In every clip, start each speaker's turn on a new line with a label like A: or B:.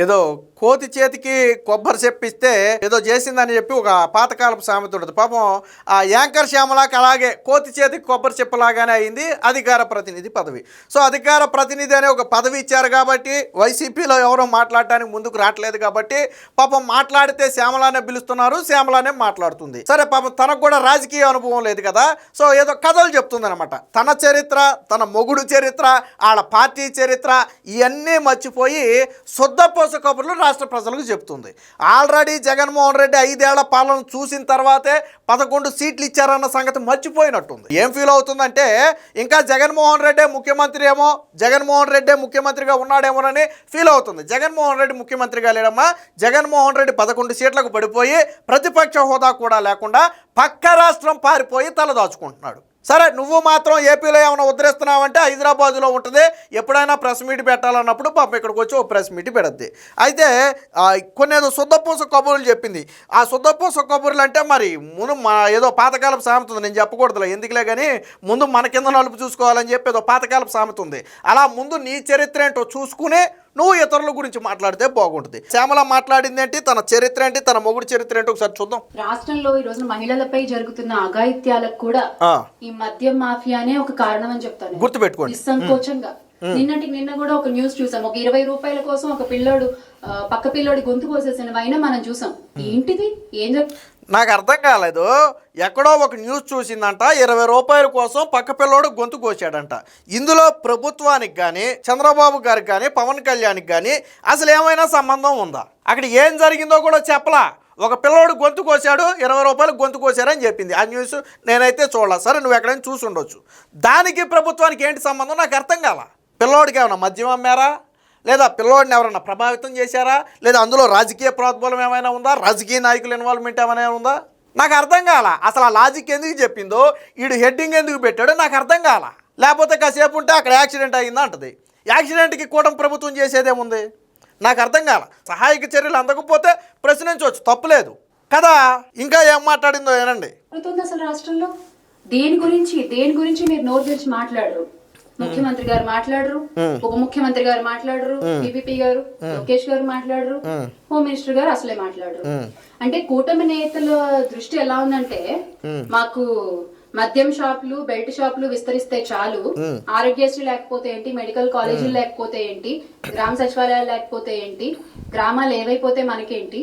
A: ఏదో కోతి చేతికి కొబ్బరి చెప్పిస్తే ఏదో చేసిందని చెప్పి ఒక పాతకాలపు సామెత ఉంటుంది. పాపం ఆ యాంకర్ శ్యామలాకి అలాగే కోతి చేతికి కొబ్బరి చెప్పలాగానే అయింది. అధికార ప్రతినిధి పదవి. సో అధికార ప్రతినిధి అనే ఒక పదవి ఇచ్చారు కాబట్టి వైసీపీలో ఎవరో మాట్లాడటానికి ముందుకు రావట్లేదు కాబట్టి పాపం మాట్లాడితే శ్యామలానే పిలుస్తున్నారు శ్యామలానే మాట్లాడుతుంది. సరే పాపం తనకు కూడా రాజకీయ అనుభవం లేదు కదా. సో ఏదో కథలు చెప్తుంది తన చరిత్ర తన మొగుడు చరిత్ర ఆడ పార్టీ చరిత్ర ఇవన్నీ మర్చిపోయి శుద్ధపోస కబుర్లు రాష్ట్ర ప్రజలకు చెప్తుంది ఆల్రెడీ జగన్మోహన్ రెడ్డి ఐదేళ్ళ పాలన చూసిన తర్వాతే పదకొండు సీట్లు ఇచ్చారన్న సంగతి మర్చిపోయినట్టుంది. ఏం ఫీల్ అవుతుందంటే ఇంకా జగన్మోహన్ రెడ్డి ముఖ్యమంత్రి ఏమో జగన్మోహన్ రెడ్డి ముఖ్యమంత్రిగా ఉన్నాడేమోనని ఫీల్ అవుతుంది. జగన్మోహన్ రెడ్డి ముఖ్యమంత్రిగా లేడమ్మా జగన్మోహన్ రెడ్డి పదకొండు సీట్లకు పడిపోయి ప్రతిపక్ష హోదా కూడా లేకుండా పక్క రాష్ట్రం పారిపోయి తలదాచుకుంటున్నాడు. సరే నువ్వు మాత్రం ఏపీలో ఏమైనా ఉద్ధరిస్తున్నావంటే హైదరాబాద్లో ఉంటుంది. ఎప్పుడైనా ప్రెస్ మీట్ పెట్టాలన్నప్పుడు పాపం ఇక్కడికి వచ్చి ఓ ప్రెస్ మీట్ పెడద్ది. అయితే కొన్ని ఏదో శుద్ధపూస కబుర్లు చెప్పింది. ఆ శుద్ధపూస కబుర్లు అంటే మరి ముందు మా ఏదో పాతకాలపు సామెత ఉంది నేను చెప్పకూడదులే ఎందుకులే కానీ ముందు మన కింద నలుపు చూసుకోవాలని చెప్పి ఏదో పాతకాలపు సామెత ఉంది. అలా ముందు నీ చరిత్ర ఏంటో చూసుకునే నువ్వు ఇతరుల గురించి మాట్లాడితే బాగుంటుంది. శ్యామల మాట్లాడింది ఏంటి తన చరిత్ర ఏంటి? తన మొగుడు చరిత్ర ఏంటి? ఒకసారి చూద్దాం.
B: రాష్ట్రంలో ఈ రోజున మహిళలపై జరుగుతున్న అఘాయిత్యాలకు కూడా ఈ మద్యం మాఫియానే ఒక కారణం అని చెప్తాను. నేను.
A: గుర్తుపెట్టుకోండి.
B: నిస్సంకోచంగా. నిన్నటికి నిన్న కూడా ఒక న్యూస్ చూసాం. ఒక ఇరవై రూపాయల కోసం ఒక పిల్లోడు పక్క పిల్లోడి గొంతు కోసేసిన అయినా మనం చూసాం. ఏంటిది? ఏం
A: నాకు అర్థం కాలేదు. ఎక్కడో ఒక న్యూస్ చూసిందంట ఇరవై రూపాయల కోసం పక్క పిల్లోడు గొంతు కోసాడంట ఇందులో ప్రభుత్వానికి కానీ చంద్రబాబు గారికి కానీ పవన్ కళ్యాణ్కి కానీ అసలు ఏమైనా సంబంధం ఉందా? అక్కడ ఏం జరిగిందో కూడా చెప్పలా. ఒక పిల్లోడు గొంతు కోసాడు ఇరవై రూపాయలు గొంతు కోసారని చెప్పింది. ఆ న్యూస్ నేనైతే చూడాల. సరే నువ్వు ఎక్కడైనా చూసి ఉండొచ్చు దానికి ప్రభుత్వానికి ఏంటి సంబంధం? నాకు అర్థం కాల. పిల్లోడికి ఏమైనా మద్యం అమ్మారా? లేదా పిల్లోడిని ఎవరైనా ప్రభావితం చేశారా? లేదా అందులో రాజకీయ ప్రోద్బలం ఏమైనా ఉందా? రాజకీయ నాయకుల ఇన్వాల్వ్మెంట్ ఏమైనా ఉందా? నాకు అర్థం కాల. అసలు ఆ లాజిక్ ఎందుకు చెప్పిందో వీడు హెడ్డింగ్ ఎందుకు పెట్టాడో నాకు అర్థం కాల. లేకపోతే కాసేపు ఉంటే అక్కడ యాక్సిడెంట్ అయిందా అంటది. యాక్సిడెంట్కి కూటమి ప్రభుత్వం చేసేదేముంది? నాకు అర్థం కాల. సహాయక చర్యలు అందకపోతే ప్రశ్నించవచ్చు తప్పులేదు కదా ఇంకా ఏం మాట్లాడిందో ఏనండి
B: అసలు రాష్ట్రంలో? దేని గురించి దేని గురించి మీరు నోరు తెరిచి మాట్లాడరు? ముఖ్యమంత్రి గారు మాట్లాడరు ఉప ముఖ్యమంత్రి గారు మాట్లాడరు పిపిపి గారు లోకేష్ గారు మాట్లాడరు హోమ్ మినిస్టర్ గారు అసలే మాట్లాడరు. అంటే కూటమి నేతల దృష్టి ఎలా ఉందంటే మాకు మద్యం షాపులు బెల్ట్ షాపులు విస్తరిస్తే చాలు. ఆరోగ్యశ్రీ లేకపోతే ఏంటి మెడికల్ కాలేజీలు లేకపోతే ఏంటి గ్రామ సచివాలయాలు లేకపోతే ఏంటి గ్రామాలు ఏవైపోతే మనకేంటి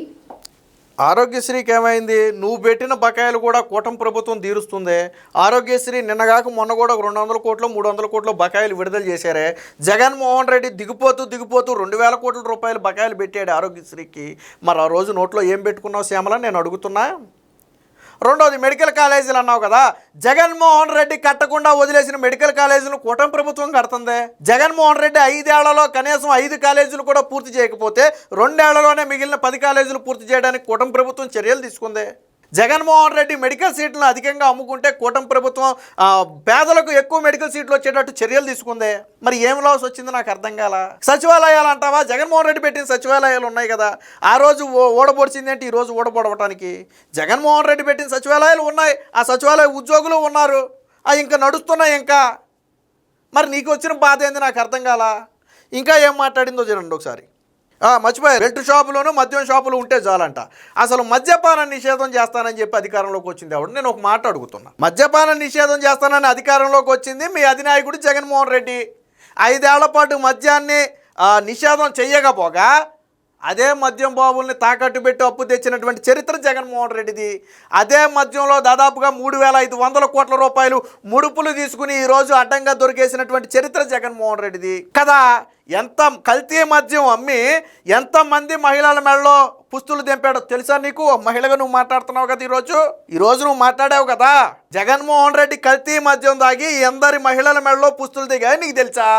A: ఆరోగ్యశ్రీకి ఏమైంది? నువ్వు పెట్టిన బకాయిలు కూడా కూటమి ప్రభుత్వం తీరుస్తుంది. ఆరోగ్యశ్రీ నిన్నగాక మొన్న కూడా రెండు వందల కోట్లు మూడు వందల కోట్లు బకాయిలు విడుదల చేశారే. జగన్మోహన్ రెడ్డి దిగిపోతూ దిగిపోతూ రెండు వేల కోట్ల రూపాయలు బకాయిలు పెట్టాడు ఆరోగ్యశ్రీకి. మరి ఆ రోజు నోట్లో ఏం పెట్టుకున్నావు శ్యామల? నేను అడుగుతున్నా. రెండోది మెడికల్ కాలేజీలు అన్నావు కదా. జగన్మోహన్ రెడ్డి కట్టకుండా వదిలేసిన మెడికల్ కాలేజీలు కూటమి ప్రభుత్వం కడుతుంది. జగన్మోహన్ రెడ్డి ఐదేళ్ళలో కనీసం ఐదు కాలేజీలు కూడా పూర్తి చేయకపోతే రెండేళ్ళలోనే మిగిలిన పది కాలేజీలు పూర్తి చేయడానికి కూటమి ప్రభుత్వం చర్యలు తీసుకుంది. జగన్మోహన్ రెడ్డి మెడికల్ సీట్లను అధికంగా అమ్ముకుంటే కూటమి ప్రభుత్వం పేదలకు ఎక్కువ మెడికల్ సీట్లు వచ్చేటట్టు చర్యలు తీసుకుంది. మరి ఏం లాస్ వచ్చింది నాకు అర్థం కాల. సచివాలయాలు అంటావా? జగన్మోహన్ రెడ్డి పెట్టిన సచివాలయాలు ఉన్నాయి కదా. ఆ రోజు ఓ- ఓడబొడిచింది అంటే ఈ జగన్మోహన్ రెడ్డి పెట్టిన సచివాలయాలు ఉన్నాయి. ఆ సచివాలయ ఉద్యోగులు ఉన్నారు. అవి ఇంకా నడుస్తున్నాయి ఇంకా. మరి నీకు వచ్చిన బాధ ఏంది నాకు అర్థం కాల? ఇంకా ఏం మాట్లాడిందో చూడండి ఒకసారి. మర్చిపోయారు. బెల్ట్ షాపులోనూ మద్యం షాపులు ఉంటే చాలంట. అసలు మద్యపాన నిషేధం చేస్తానని చెప్పి అధికారంలోకి వచ్చింది ఆవిడ నేను ఒక మాట అడుగుతున్నా. మద్యపాన నిషేధం చేస్తానని అధికారంలోకి వచ్చింది మీ అధినాయకుడు జగన్మోహన్ రెడ్డి. ఐదేళ్ళ పాటు మద్యాన్ని నిషేధం చెయ్యకపోగా అదే మద్యం బాబుల్ని తాకట్టు పెట్టి అప్పు తెచ్చినటువంటి చరిత్ర జగన్మోహన్ రెడ్డిది. అదే మద్యంలో దాదాపుగా మూడు వేల ఐదు వందల కోట్ల రూపాయలు ముడుపులు తీసుకుని ఈరోజు అడ్డంగా దొరికేసినటువంటి చరిత్ర జగన్మోహన్ రెడ్డిది. కదా ఎంత కల్తీ మద్యం అమ్మి ఎంతమంది మహిళల మెడలో పుస్తులు దింపాడో తెలుసా నీకు? ఓ మహిళగా నువ్వు మాట్లాడుతున్నావు కదా ఈరోజు? ఈరోజు నువ్వు మాట్లాడావు కదా జగన్మోహన్ రెడ్డి కల్తీ మద్యం దాగి ఎందరి మహిళల మెడలో పుస్తులు దిగాయి నీకు తెలుసా?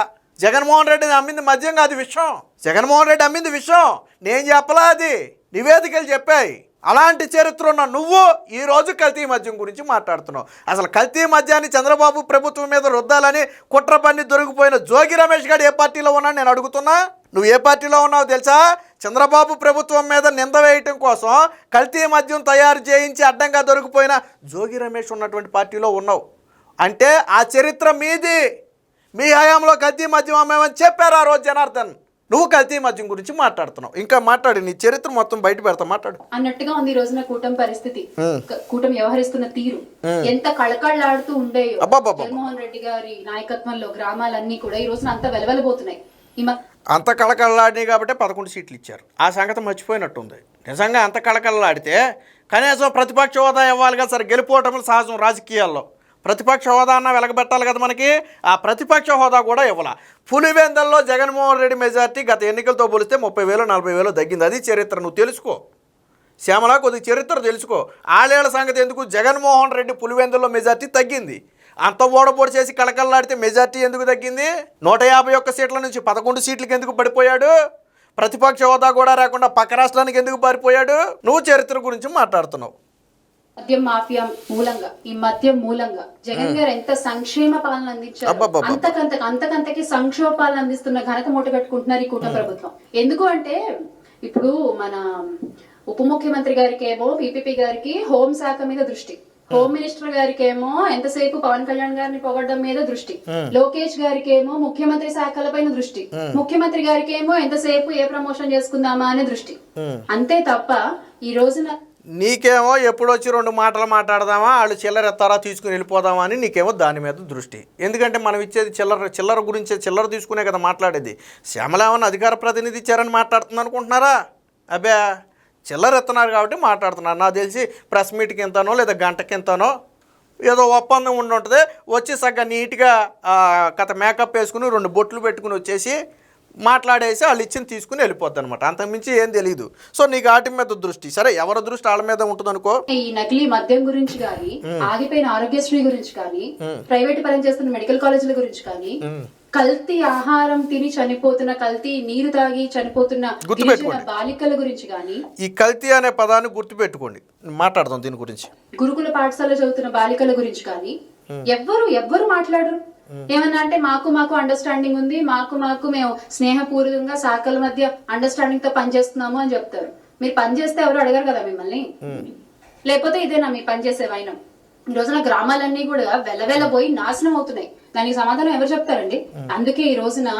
A: జగన్మోహన్ రెడ్డిని అమ్మింది మద్యం కాదు విషయం జగన్మోహన్ రెడ్డి అమ్మింది విషయం నేను చెప్పలా అది. నివేదికలు చెప్పాయి. అలాంటి చరిత్ర ఉన్న నువ్వు ఈ రోజు కల్తీ మద్యం గురించి మాట్లాడుతున్నావు. అసలు కల్తీ మద్యాన్ని చంద్రబాబు ప్రభుత్వం మీద రుద్దాలని కుట్ర పన్ని దొరికిపోయిన జోగి రమేష్ గారు ఏ పార్టీలో ఉన్నా నేను అడుగుతున్నా? నువ్వు ఏ పార్టీలో ఉన్నావు తెలుసా? చంద్రబాబు ప్రభుత్వం మీద నింద వేయటం కోసం కల్తీ మద్యం తయారు చేయించి అడ్డంగా దొరికిపోయిన జోగి రమేష్ ఉన్నటువంటి పార్టీలో ఉన్నావు. అంటే ఆ చరిత్ర మీది. మీ హయాంలో కల్తీ మద్యం అమ్మేమని చెప్పారు ఆ రోజు జనార్దన్. నువ్వు కల్తీ మద్యం గురించి మాట్లాడుతున్నావు. ఇంకా మాట్లాడు నీ చరిత్ర మొత్తం బయట పెడతా మాట్లాడు.
B: అన్నట్టుగా ఉంది ఈ రోజున కూటమి పరిస్థితి. కూటమి వ్యవహరిస్తున్న తీరు. ఎంత కళకళలాడుతూ ఉండేయో. జగన్మోహన్ రెడ్డి గారి నాయకత్వంలో గ్రామాలన్నీ కూడా ఈ రోజున అంత వెలవెలబోతున్నాయి.
A: అంత కళకళలాడినాయి కాబట్టి పదకొండు సీట్లు ఇచ్చారు. ఆ సంగతి మర్చిపోయినట్టుంది. నిజంగా అంత కళకళలాడితే కనీసం ప్రతిపక్ష హోదా ఇవ్వాలి కదా సరే. గెలిపోవటం సహజం రాజకీయాల్లో. ప్రతిపక్ష హోదా అన్న వెలగబెట్టాలి కదా మనకి. ఆ ప్రతిపక్ష హోదా కూడా ఇవ్వాల. పులివెందల్లో జగన్మోహన్ రెడ్డి మెజార్టీ గత ఎన్నికలతో పోలిస్తే ముప్పై వేలు నలభై వేలు తగ్గింది. అది చరిత్ర. నువ్వు తెలుసుకో. శ్యామల కొద్ది చరిత్ర తెలుసుకో. ఆలేళ్ళ సంగతి ఎందుకు? జగన్మోహన్ రెడ్డి పులివెందుల్లో మెజార్టీ తగ్గింది. అంత ఓడబోడు చేసి కళకళలాడితే మెజార్టీ ఎందుకు తగ్గింది? నూట యాభై ఒక్క సీట్ల నుంచి పదకొండు సీట్లకి ఎందుకు పడిపోయాడు? ప్రతిపక్ష హోదా కూడా రాకుండా పక్క రాష్ట్రానికి ఎందుకు పారిపోయాడు? నువ్వు చరిత్ర గురించి మాట్లాడుతున్నావు.
B: మద్యం మాఫియా మూలంగా ఈ మద్యం మూలంగా. జగన్ గారు ఎంత సంక్షేమ పాలన అందించారు. అంతకంత అంతకంతకి సంక్షేమ పాలన అందిస్తున్న ఘనత మూట కట్టుకుంటున్నారు ఈ కూటమి ప్రభుత్వం. ఎందుకు అంటే ఇప్పుడు మన ఉప ముఖ్యమంత్రి గారికి ఏమో పిపిపి గారికి హోం శాఖ మీద దృష్టి. హోమ్ మినిస్టర్ గారికి ఏమో ఎంతసేపు పవన్ కళ్యాణ్ గారిని పొగడడం మీద దృష్టి. లోకేష్ గారికి ఏమో ముఖ్యమంత్రి శాఖల పైన దృష్టి. ముఖ్యమంత్రి గారికి ఏమో ఎంతసేపు ఏ ప్రమోషన్ చేసుకుందామా అనే దృష్టి. అంతే తప్ప ఈ రోజున
A: నీకేమో ఎప్పుడు వచ్చి రెండు మాటలు మాట్లాడదామా వాళ్ళు చిల్లర ఎత్తారా తీసుకుని వెళ్ళిపోదామా అని నీకేమో దాని మీద దృష్టి. ఎందుకంటే మనం ఇచ్చేది చిల్లర చిల్లర గురించే చిల్లర తీసుకునే కదా మాట్లాడేది. శ్యామల అధికార ప్రతినిధి ఇచ్చారని మాట్లాడుతుంది అనుకుంటున్నారా? అబ్బే చిల్లర ఎత్తున్నారు కాబట్టి మాట్లాడుతున్నారు. నాకు తెలిసి ప్రెస్ మీట్కి ఎంతనో లేదా గంటకి ఎంతనో ఏదో ఒప్పందం ఉండి ఉంటుంది వచ్చి సగ్గా నీట్గా కథ మేకప్ వేసుకుని రెండు బొట్లు పెట్టుకుని వచ్చేసి మాట్లాడేసి వాళ్ళు ఇచ్చిన తీసుకుని వెళ్ళిపోద్ది అనమాట అంతకుమించి ఏం తెలియదు సో నీకు వాటి మీద దృష్టి. సరే ఎవరి దృష్టి వాళ్ళ మీద ఉంటుంది అనుకో
B: ఈ నకిలీ మద్యం గురించి కానీ ఆగిపోయిన ఆరోగ్యశ్రీ గురించి కానీ ప్రైవేట్ పరం చేస్తున్న మెడికల్ కాలేజీల గురించి కానీ కల్తీ ఆహారం తిని చనిపోతున్న కల్తీ నీరు తాగి చనిపోతున్న
A: గుర్తుపెట్టుకోండి.
B: బాలికల గురించి కానీ
A: ఈ కల్తీ అనే పదాన్ని గుర్తుపెట్టుకోండి. మాట్లాడదాం దీని గురించి.
B: గురుకుల పాఠశాల చదువుతున్న బాలికల గురించి కానీ ఎవ్వరు ఎవ్వరు మాట్లాడరు. ఏమన్నా అంటే మాకు మాకు అండర్స్టాండింగ్ ఉంది మాకు మాకు మేము స్నేహపూర్వకంగా శాఖల మధ్య అండర్స్టాండింగ్తో పనిచేస్తున్నాము అని చెప్తారు. మీరు పని చేస్తే ఎవరు అడగరు కదా మిమ్మల్ని? లేకపోతే ఇదేనా మీ పని చేసే వైనం? ఈ రోజున గ్రామాలన్నీ కూడా వెలవెలబోయి నాశనం అవుతున్నాయి. దానికి సమాధానం ఎవరు చెప్తారండి? అందుకే ఈ రోజున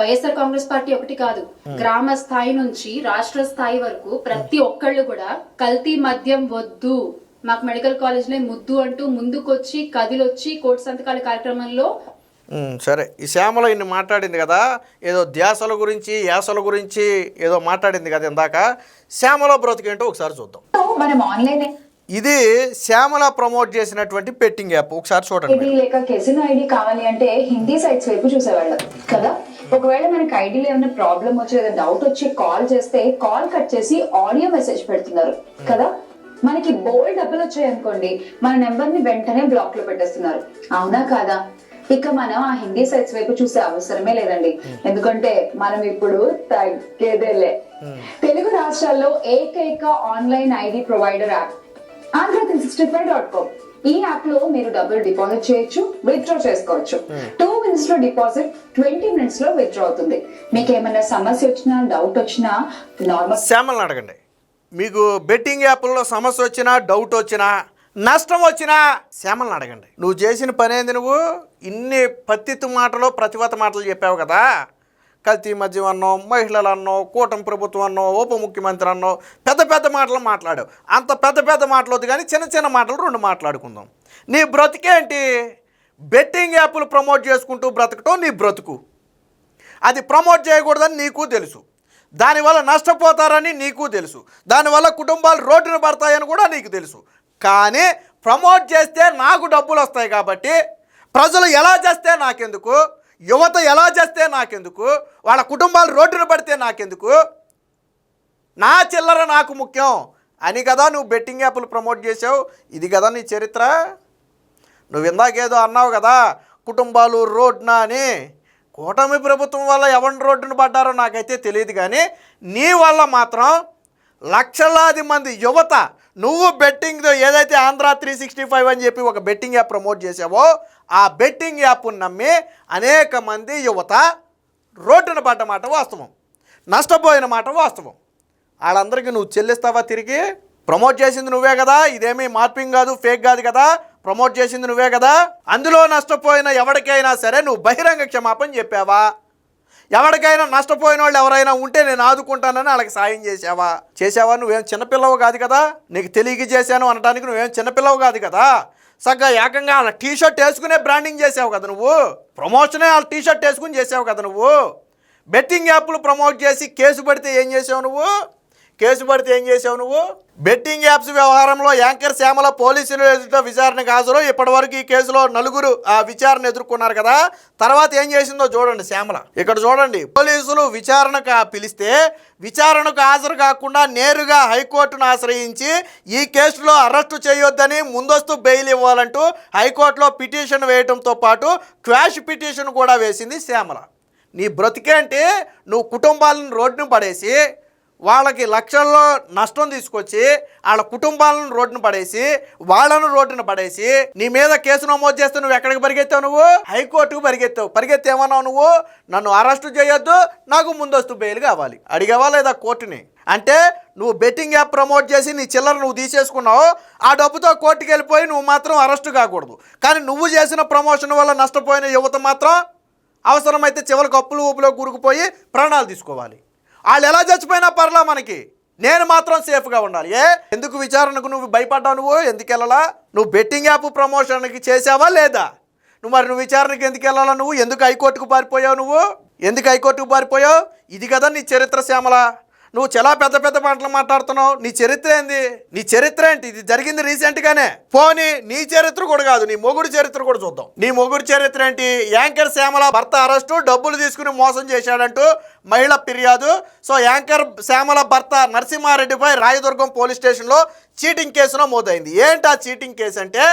B: వైఎస్ఆర్ కాంగ్రెస్ పార్టీ ఒకటి కాదు గ్రామ స్థాయి నుంచి రాష్ట్ర స్థాయి వరకు ప్రతి ఒక్కళ్ళు కూడా కల్తీ మద్యం వద్దు. మాకు మెడికల్ కాలేజ్లో ముద్దు అంటూ ముందుకొచ్చి కదిలొచ్చి కోటి సంతకాల కార్యక్రమంలో
A: సరే. ఈ శ్యామల ఇన్ని మాట్లాడింది కదా ఏదో ధ్యాసల గురించి యాసల గురించి ఏదో మాట్లాడింది కదా ఇందాక. శ్యామల బ్రతికేంటో ఒకసారి చూద్దాం.
C: మనం ఆన్లైన్
A: ఇది శ్యామల ప్రమోట్ చేసినటువంటి పెట్టింగ్ యాప్. ఒకసారి చూడండి
C: ఐడి లేక కెసిన్ ఐడి కావాలి అంటే హిందీ సైట్స్ వైపు చూసేవాళ్ళం కదా? ఒకవేళ మనకి ఐడిలో ఏమైనా ప్రాబ్లం వచ్చి లేదా డౌట్ వచ్చి కాల్ చేస్తే కాల్ కట్ చేసి ఆడియో మెసేజ్ పెడుతున్నారు కదా? మనకి బోల్డ్ డబ్బులు వచ్చాయి అనుకోండి మన నెంబర్ని వెంటనే బ్లాక్లో పెట్టేస్తున్నారు. అవునా కాదా? ఇక మనం ఆ హిందీ సైట్స్ వైపు చూసే అవసరమే లేదండి. ఎందుకంటే మనం ఇప్పుడు తగ్గేదేలే. తెలుగు రాష్ట్రాల్లో ఏకైక online ID provider app Andhra three sixty five dot com. ఈ యాప్లో మీరు డబ్బులు డిపాజిట్ చేయొచ్చు విత్డ్రా చేసుకోవచ్చు. టూ మినిట్స్లో డిపాజిట్ ట్వంటీ మినిట్స్లో విత్డ్రా అవుతుంది. మీకు ఏమైనా సమస్య వచ్చినా డౌట్ వచ్చినా నార్మల్
A: శ్యామలను అడగండి. మీకు బెట్టింగ్ యాప్లో సమస్య వచ్చినా డౌట్ వచ్చినా నష్టం వచ్చినా శ్యామలను అడగండి. నువ్వు చేసిన పనేంది నువ్వు? ఇన్ని పత్తిత్తు మాటలు ప్రతివత మాటలు చెప్పావు కదా? కల్తీ మద్యం అన్నో మహిళలు అన్నో కూటమి ప్రభుత్వం అన్నో ఉప ముఖ్యమంత్రి అన్నో పెద్ద పెద్ద మాటలు మాట్లాడావు. అంత పెద్ద పెద్ద మాటలొద్దు కానీ చిన్న చిన్న మాటలు రెండు మాట్లాడుకుందాం. నీ బ్రతికేంటి? బెట్టింగ్ యాప్లు ప్రమోట్ చేసుకుంటూ బ్రతకటం నీ బ్రతుకు. అది ప్రమోట్ చేయకూడదని నీకు తెలుసు. దానివల్ల నష్టపోతారని నీకు తెలుసు. దానివల్ల కుటుంబాలు రోడ్డున పడతాయని కూడా నీకు తెలుసు. కానీ ప్రమోట్ చేస్తే నాకు డబ్బులు వస్తాయి కాబట్టి ప్రజలు ఎలా చేస్తే నాకెందుకు? యువత ఎలా చేస్తే నాకెందుకు? వాళ్ళ కుటుంబాలు రోడ్డున పడితే నాకెందుకు? నా చిల్లర నాకు ముఖ్యం అని కదా నువ్వు బెట్టింగ్ యాప్లు ప్రమోట్ చేసావు ఇది కదా నీ చరిత్ర? నువ్వు ఇందాకేదో అన్నావు కదా కుటుంబాలు రోడ్న అని. కూటమి ప్రభుత్వం వల్ల ఎవరిని రోడ్డున పడ్డారో నాకైతే తెలియదు కానీ నీ వల్ల మాత్రం లక్షలాది మంది యువత నువ్వు బెట్టింగ్ ఏదైతే ఆంధ్ర త్రీ సిక్స్టీ ఫైవ్ అని చెప్పి ఒక బెట్టింగ్ యాప్ ప్రమోట్ చేసావో ఆ బెట్టింగ్ యాప్ను నమ్మి అనేక మంది యువత రోడ్డున పడ్డ మాట వాస్తవం నష్టపోయిన మాట వాస్తవం. వాళ్ళందరికీ నువ్వు చెల్లిస్తావా తిరిగి? ప్రమోట్ చేసింది నువ్వే కదా ఇదేమీ మార్పింగ్ కాదు ఫేక్ కాదు కదా ప్రమోట్ చేసింది నువ్వే కదా. అందులో నష్టపోయిన ఎవరికైనా సరే నువ్వు బహిరంగ క్షమాపణ చెప్పావా? ఎవరికైనా నష్టపోయిన వాళ్ళు ఎవరైనా ఉంటే నేను ఆదుకుంటానని వాళ్ళకి సాయం చేసావా చేసావా నువ్వేం చిన్నపిల్లవు కాదు కదా? నీకు తెలియక చేశాను అనడానికి నువ్వేం చిన్నపిల్లవు కాదు కదా? సగ్గా ఏకంగా వాళ్ళ టీ షర్ట్ వేసుకునే బ్రాండింగ్ చేసావు కదా నువ్వు? ప్రమోషనే వాళ్ళ టీ షర్ట్ వేసుకుని చేసావు కదా నువ్వు? బెట్టింగ్ యాప్లు ప్రమోట్ చేసి కేసు పడితే ఏం చేసావు నువ్వు? కేసు పడితే ఏం చేసావు నువ్వు? బెట్టింగ్ యాప్స్ వ్యవహారంలో యాంకర్ శ్యామల పోలీసులు ఎదుట విచారణకు హాజరు. ఇప్పటివరకు ఈ కేసులో నలుగురు ఆ విచారణ ఎదుర్కొన్నారు కదా. తర్వాత ఏం చేసిందో చూడండి శ్యామల. ఇక్కడ చూడండి పోలీసులు విచారణకు పిలిస్తే విచారణకు హాజరు కాకుండా నేరుగా హైకోర్టును ఆశ్రయించి ఈ కేసులో అరెస్టు చేయొద్దని ముందస్తు బెయిల్ ఇవ్వాలంటూ హైకోర్టులో పిటిషన్ వేయడంతో పాటు క్వాష్ పిటిషన్ కూడా వేసింది శ్యామల. నీ బ్రతికే అంటే నువ్వు కుటుంబాలను రోడ్డును పడేసి వాళ్ళకి లక్షల్లో నష్టం తీసుకొచ్చి వాళ్ళ కుటుంబాలను రోడ్డును పడేసి వాళ్ళను రోడ్డును పడేసి నీ మీద కేసు నమోదు చేస్తే నువ్వు ఎక్కడికి పరిగెత్తావు నువ్వు? హైకోర్టుకు పరిగెత్తావు. పరిగెత్తి ఏమన్నావు నువ్వు? నన్ను అరెస్టు చేయొద్దు నాకు ముందస్తు బెయిల్ కావాలి. అడిగావా లేదా కోర్టుని? అంటే నువ్వు బెట్టింగ్ యాప్ ప్రమోట్ చేసి నీ చిల్లర నువ్వు తీసేసుకున్నావు ఆ డబ్బుతో కోర్టుకి వెళ్ళిపోయి నువ్వు మాత్రం అరెస్టు కాకూడదు. కానీ నువ్వు చేసిన ప్రమోషన్ వల్ల నష్టపోయిన యువత మాత్రం అవసరమైతే చివరికి అప్పులు ఊపులో కూరుకుపోయి ప్రాణాలు తీసుకోవాలి. వాళ్ళు ఎలా చచ్చిపోయినా పర్లా మనకి. నేను మాత్రం సేఫ్గా ఉండాలి. ఏ? ఎందుకు విచారణకు నువ్వు భయపడ్డావు నువ్వు? ఎందుకు వెళ్ళాలా? నువ్వు బెట్టింగ్ యాప్ ప్రమోషన్కి చేసావా లేదా? నువ్వు మరి నువ్వు విచారణకి ఎందుకు వెళ్ళాలా నువ్వు? ఎందుకు హైకోర్టుకు పారిపోయావు నువ్వు? ఎందుకు హైకోర్టుకు పారిపోయావు? ఇది కదా నీ చరిత్ర శ్యామల. నువ్వు చాలా పెద్ద పెద్ద మాటలు మాట్లాడుతున్నావు. నీ చరిత్ర ఏంది? నీ చరిత్ర ఏంటి? ఇది జరిగింది రీసెంట్గానే. పోనీ నీ చరిత్ర కూడా కాదు నీ మొగుడు చరిత్ర కూడా చూద్దాం. నీ మొగుడు చరిత్ర ఏంటి? యాంకర్ శ్యామల భర్త అరెస్టు డబ్బులు తీసుకుని మోసం చేశాడంటూ మహిళ ఫిర్యాదు. సో యాంకర్ శ్యామల భర్త నరసింహారెడ్డిపై రాయదుర్గం పోలీస్ స్టేషన్లో చీటింగ్ కేసు నమోదైంది. ఏంటి ఆ చీటింగ్ కేసు అంటే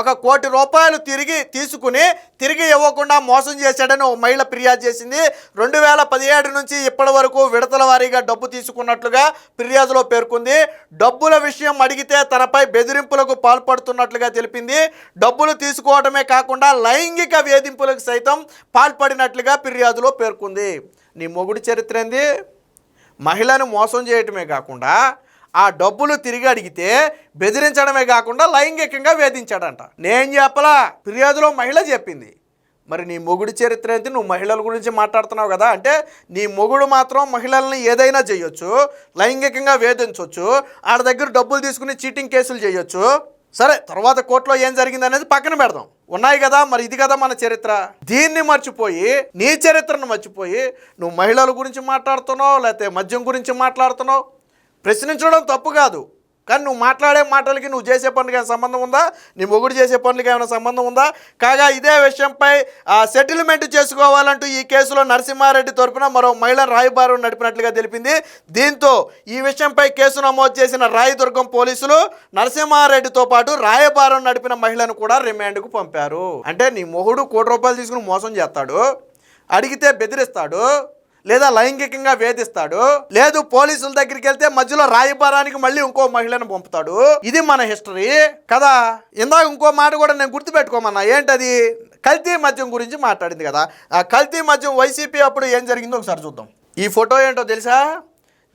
A: ఒక కోటి రూపాయలు తిరిగి తీసుకుని తిరిగి ఇవ్వకుండా మోసం చేశాడని ఓ మహిళ ఫిర్యాదు చేసింది. రెండు వేల పదిహేడు నుంచి ఇప్పటి వరకు విడతల వారీగా డబ్బు తీసుకున్నట్లుగా ఫిర్యాదులో పేర్కొంది. డబ్బుల విషయం అడిగితే తనపై బెదిరింపులకు పాల్పడుతున్నట్లుగా తెలిపింది. డబ్బులు తీసుకోవడమే కాకుండా లైంగిక వేధింపులకు సైతం పాల్పడినట్లుగా ఫిర్యాదులో పేర్కొంది. నీ మొగుడి చరిత్ర ఏంది? మహిళను మోసం చేయటమే కాకుండా ఆ డబ్బులు తిరిగి అడిగితే బెదిరించడమే కాకుండా లైంగికంగా వేధించాడంట. నేను చెప్పలా ఫిర్యాదులో మహిళ చెప్పింది. మరి నీ మొగుడు చరిత్ర అయితే నువ్వు మహిళల గురించి మాట్లాడుతున్నావు కదా? అంటే నీ మొగుడు మాత్రం మహిళల్ని ఏదైనా చేయొచ్చు లైంగికంగా వేధించవచ్చు ఆడ దగ్గర డబ్బులు తీసుకుని చీటింగ్ కేసులు చేయొచ్చు. సరే తర్వాత కోర్టులో ఏం జరిగింది అనేది పక్కన పెడదాం. ఉన్నాయి కదా మరి ఇది కదా మన చరిత్ర. దీన్ని మర్చిపోయి నీ చరిత్రను మర్చిపోయి నువ్వు మహిళల గురించి మాట్లాడుతున్నావు లేకపోతే మద్యం గురించి మాట్లాడుతున్నావు? ప్రశ్నించడం తప్పు కాదు. కానీ నువ్వు మాట్లాడే మాటలకి నువ్వు చేసే పనులకి ఏమైనా సంబంధం ఉందా? నీ మొగుడు చేసే పనులకి ఏమైనా సంబంధం ఉందా? కాగా ఇదే విషయంపై సెటిల్మెంట్ చేసుకోవాలంటూ ఈ కేసులో నరసింహారెడ్డి తరపున మరో మహిళ రాయబారం నడిపినట్లుగా తెలిపింది. దీంతో ఈ విషయంపై కేసు నమోదు చేసిన రాయదుర్గం పోలీసులు నరసింహారెడ్డితో పాటు రాయబారం నడిపిన మహిళను కూడా రిమాండ్కు పంపారు. అంటే నీ మొగుడు కోటి రూపాయలు తీసుకుని మోసం చేస్తాడు. అడిగితే బెదిరిస్తాడు. లేదా లైంగికంగా వేధిస్తాడు లేదు పోలీసుల దగ్గరికి వెళ్తే మధ్యలో రాయబారానికి మళ్ళీ ఇంకో మహిళను పంపుతాడు. ఇది మన హిస్టరీ. కదా? ఇందాక ఇంకో మాట కూడా నేను గుర్తుపెట్టుకోమన్నా. ఏంటది? కల్తీ మద్యం గురించి మాట్లాడింది కదా. ఆ కల్తీ మద్యం వైసీపీ అప్పుడు ఏం జరిగిందో ఒకసారి చూద్దాం. ఈ ఫోటో ఏంటో తెలుసా?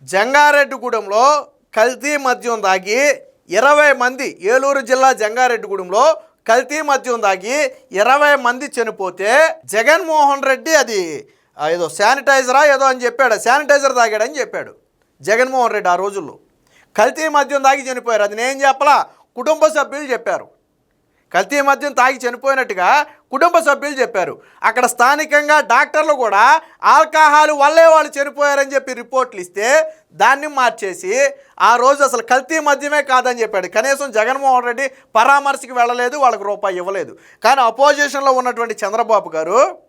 A: జంగారెడ్డిగూడెంలో కల్తీ మద్యం దాగి ఇరవై మంది ఏలూరు జిల్లా జంగారెడ్డిగూడెంలో కల్తీ మద్యం దాగి ఇరవై మంది చనిపోతే జగన్మోహన్ రెడ్డి అది ఏదో శానిటైజరా ఏదో అని చెప్పాడు. శానిటైజర్ తాగాడని చెప్పాడు జగన్మోహన్ రెడ్డి ఆ రోజుల్లో. కల్తీ మద్యం తాగి చనిపోయారు. అది నేను చెప్పలా కుటుంబ సభ్యులు చెప్పారు. కల్తీ మద్యం తాగి చనిపోయినట్టుగా కుటుంబ సభ్యులు చెప్పారు. అక్కడ స్థానికంగా డాక్టర్లు కూడా ఆల్కహాల్ వల్లే వాళ్ళు చనిపోయారని చెప్పి రిపోర్ట్లు ఇస్తే దాన్ని మార్చేసి ఆ రోజు అసలు కల్తీ మద్యమే కాదని చెప్పాడు. కనీసం జగన్మోహన్ రెడ్డి పరామర్శకి వెళ్ళలేదు వాళ్ళకి రూపాయి ఇవ్వలేదు. కానీ అపోజిషన్లో ఉన్నటువంటి చంద్రబాబు గారు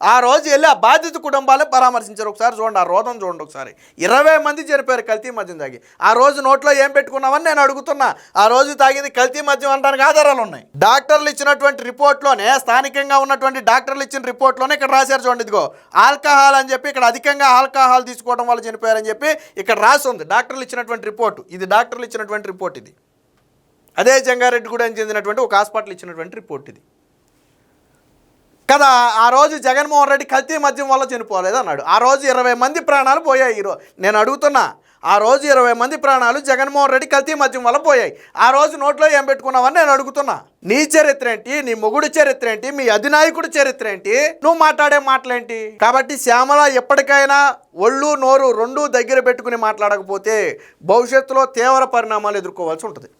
A: ఆ రోజు వెళ్ళి ఆ బాధిత కుటుంబాలే పరామర్శించారు. ఒకసారి చూడండి ఆ రోదం చూడండి ఒకసారి. ఇరవై మంది చనిపోయారు కల్తీ మద్యం తాగి. ఆ రోజు నోట్లో ఏం పెట్టుకున్నామని నేను అడుగుతున్నా. ఆ రోజు తాగింది కల్తీ మద్యం అనడానికి ఆధారాలు ఉన్నాయి. డాక్టర్లు ఇచ్చినటువంటి రిపోర్ట్లోనే స్థానికంగా ఉన్నటువంటి డాక్టర్లు ఇచ్చిన రిపోర్ట్లోనే ఇక్కడ రాశారు చూడండి ఇదిగో. ఆల్కహాల్ అని చెప్పి ఇక్కడ అధికంగా ఆల్కహాల్ తీసుకోవడం వల్ల చనిపోయారని చెప్పి ఇక్కడ రాసి ఉంది. డాక్టర్లు ఇచ్చినటువంటి రిపోర్ట్. ఇది డాక్టర్లు ఇచ్చినటువంటి రిపోర్ట్ ఇది. అదే జంగారెడ్డి కూడా చెందినటువంటి ఒక హాస్పిటల్ ఇచ్చినటువంటి రిపోర్ట్ ఇది. కదా ఆ రోజు జగన్మోహన్ రెడ్డి కల్తీ మద్యం వల్ల చనిపోలేదు అన్నాడు. ఆ రోజు ఇరవై మంది ప్రాణాలు పోయాయి ఈరోజు నేను అడుగుతున్నా ఆ రోజు ఇరవై మంది ప్రాణాలు జగన్మోహన్ రెడ్డి కల్తీ మద్యం వల్ల పోయాయి. ఆ రోజు నోట్లో ఏం పెట్టుకున్నావని నేను అడుగుతున్నా. నీ చరిత్ర ఏంటి? నీ మొగుడు చరిత్ర ఏంటి? మీ అధినాయకుడి చరిత్ర ఏంటి? నువ్వు మాట్లాడే మాటలేంటి? కాబట్టి శ్యామల ఎప్పటికైనా ఒళ్ళు నోరు రెండు దగ్గర పెట్టుకుని మాట్లాడకపోతే భవిష్యత్తులో తీవ్ర పరిణామాలు ఎదుర్కోవాల్సి ఉంటుంది.